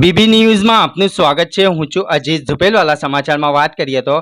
BB ન્યૂઝમાં આપનું સ્વાગત છે. હું છું અજીત ઝુપેલવાલા સમાચારમાં વાત કરીએ તો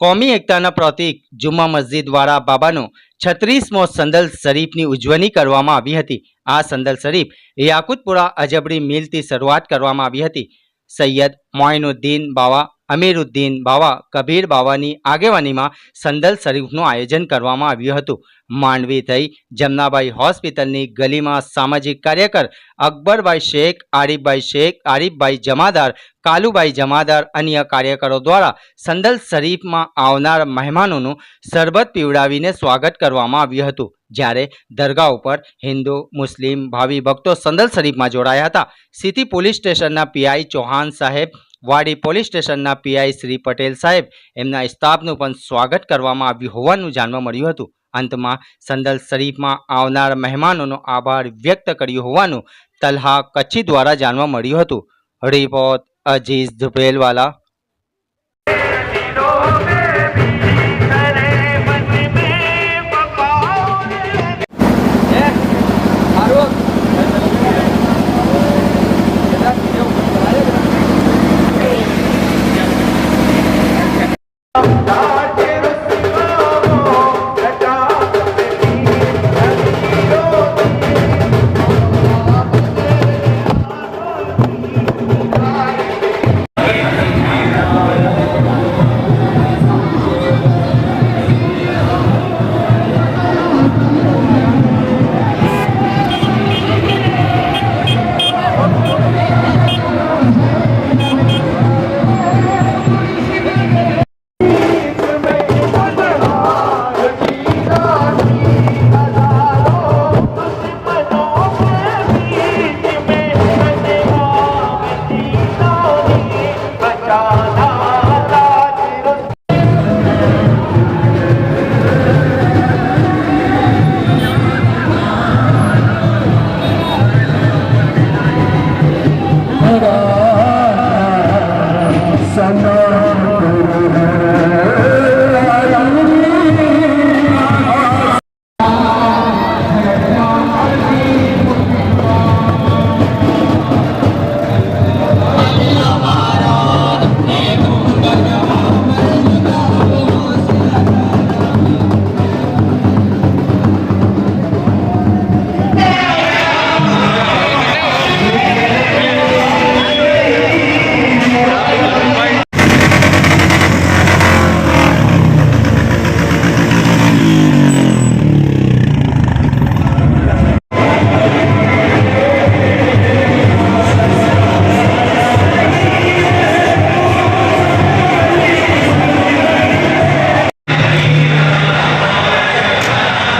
કોમી એકતાના પ્રતિક જુમ્મા મસ્જિદ વાળા બાબાનો છત્રીસમો સંદલ શરીફની ઉજવણી કરવામાં આવી હતી. આ સંદલ શરીફ યાકુતપુરા અજબડી મિલથી શરૂઆત કરવામાં આવી હતી. સૈયદ મોઇનુદ્દીન બાવા અમીરુદ્દીન બાવા, કબીર બાવાની આગેવાનીમાં સંદલ શરીફનું આયોજન કરવામાં આવ્યું હતું. માંડવી થઈ જમનાબાઈ હોસ્પિટલની ગલીમાં સામાજિક કાર્યકર અકબરભાઈ શેખ, આરીફભાઈ શેખ, આરીફભાઈ જમાદાર, કાલુભાઈ જમાદાર અન્ય કાર્યકરો દ્વારા સંદલ શરીફમાં આવનાર મહેમાનોનું શરબત પીવડાવીને સ્વાગત કરવામાં આવ્યું હતું. જ્યારે દરગાહ ઉપર હિન્દુ, મુસ્લિમ ભાવિ ભક્તો સંદલ શરીફમાં જોડાયા હતા. સિટી પોલીસ સ્ટેશનના પીઆઈ ચૌહાણ સાહેબ વાડી પોલીસ સ્ટેશનના પીઆઈ શ્રી પટેલ સાહેબ, એમના સ્ટાફનું પણ સ્વાગત કરવામાં આવ્યું હોવાનું જાણવા મળ્યું હતું. અંતમાં સંદલ શરીફમાં આવનાર મહેમાનોનો આભાર વ્યક્ત કર્યો હોવાનું તલહા કચ્છી દ્વારા જાણવા મળ્યું હતું. રિપોર્ટ અજીઝ ધુપેલવાલા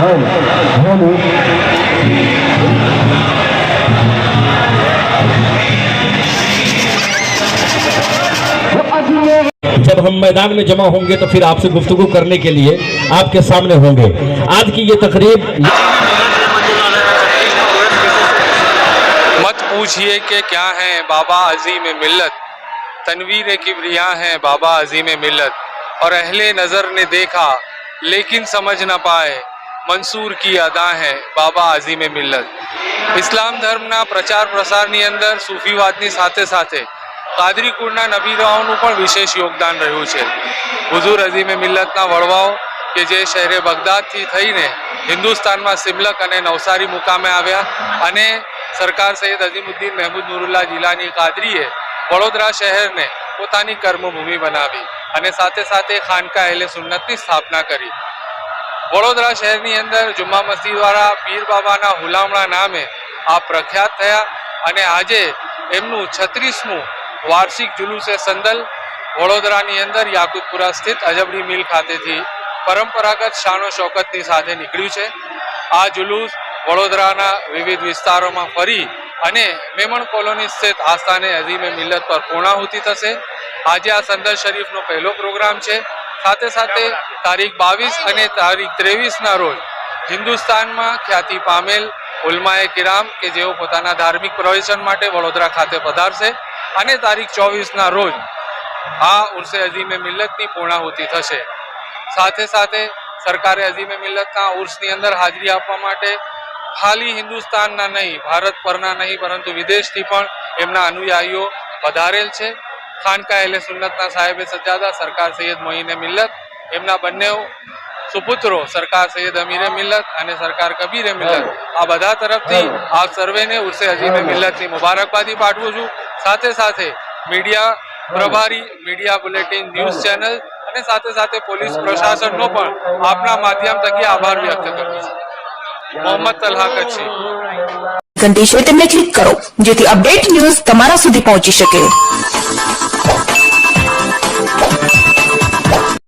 जब हम मैदान में जमा होंगे तो फिर आपसे गुफ्तगू करने के लिए आपके सामने होंगे। आज की ये तकरीब मत पूछिए कि क्या है बाबा अजीम मिल्लत। तनवीर किबरिया हैं बाबा अजीम मिल्लत। और अहले नज़र ने देखा लेकिन समझ ना पाए। મંસૂર કી અદા હૈ, બાબા અઝીમે મિલ્લત. ઇસ્લામ ધર્મના પ્રચાર પ્રસારની અંદર સૂફીવાદની સાથે સાથે કાદરી કુળના નબીરાઓનું પણ વિશેષ યોગદાન રહ્યું છે. હુઝુર અઝીમે મિલ્લતના વડવાઓ કે જે શહેરે બગદાદથી થઈને હિન્દુસ્તાનમાં સિમલક અને નવસારી મુકામે આવ્યા અને સરકાર સૈયદ અઝીમુદ્દીન મહેમૂદ નુરુલ્લા જિલ્લાની કાદરીએ વડોદરા શહેરને પોતાની કર્મભૂમિ બનાવી અને સાથે સાથે ખાનકા અહેલે સુન્નતની સ્થાપના કરી. વડોદરા શહેરની અંદર જુમ્મા મસ્જિદ દ્વારા પીર બાબાના હુલામણા નામે આ પ્રખ્યાત થયા અને આજે એમનું છત્રીસમું વાર્ષિક જુલુસે સંદલ વડોદરાની અંદર યાકુતપુરા સ્થિત અજબડી મિલ ખાતેથી પરંપરાગત શાનો શોકતની સાથે નીકળ્યું છે. આ જુલુસ વડોદરાના વિવિધ વિસ્તારોમાં ફરી અને મેમણ કોલોની સ્થિત આસ્થાને અઝીમે મિલ્લત પર પૂર્ણાહુતિ થશે. આજે આ સંદર શરીફનો પહેલો પ્રોગ્રામ છે. સાથે સાથે તારીખ બાવીસ અને તારીખ ત્રેવીસના રોજ હિન્દુસ્તાનમાં ખ્યાતિ પામેલ ઉલમાએ કિરામ કે જેઓ પોતાના ધાર્મિક પ્રવેશન માટે વડોદરા ખાતે પધારશે અને તારીખ ચોવીસના રોજ આ ઉર્સે અઝીમે મિલ્લતની પૂર્ણાહુતિ થશે. સાથે સાથે સરકારે અઝીમે મિલ્લતના ઉર્સની અંદર હાજરી આપવા માટે ખાલી હિન્દુસ્તાનના નહીં, ભારત પરના નહીં, પરંતુ વિદેશથી પણ એમના અનુયાયીઓ પધારેલ છે. ખાનકા એલ સુન્નતના સાહેબે સજ્જાદા સરકાર સૈયદ મોહિને મિલ્લત, એમના બંને સુપુત્રો સરકાર સૈયદ અમીરે મિલ્લત અને સરકાર કબીરે મિલ્લત. આ બધા તરફથી આપ સર્વેને ઉર્સે અજીમે મિલ્લતની મુબારકબાદી પાઠવું છું. સાથે સાથે મીડિયા પ્રભારી, મીડિયા બુલેટિન, ન્યૂઝ ચેનલ અને સાથે સાથે પોલીસ પ્રશાસનનો પણ આપના માધ્યમ થકી આભાર વ્યક્ત કરું છું. મોહમ્મદ તલહા કચ્છી. ઘંટી છે તેમને ક્લિક કરો, જેથી અપડેટ ન્યૂઝ તમારા સુધી પહોંચી શકે.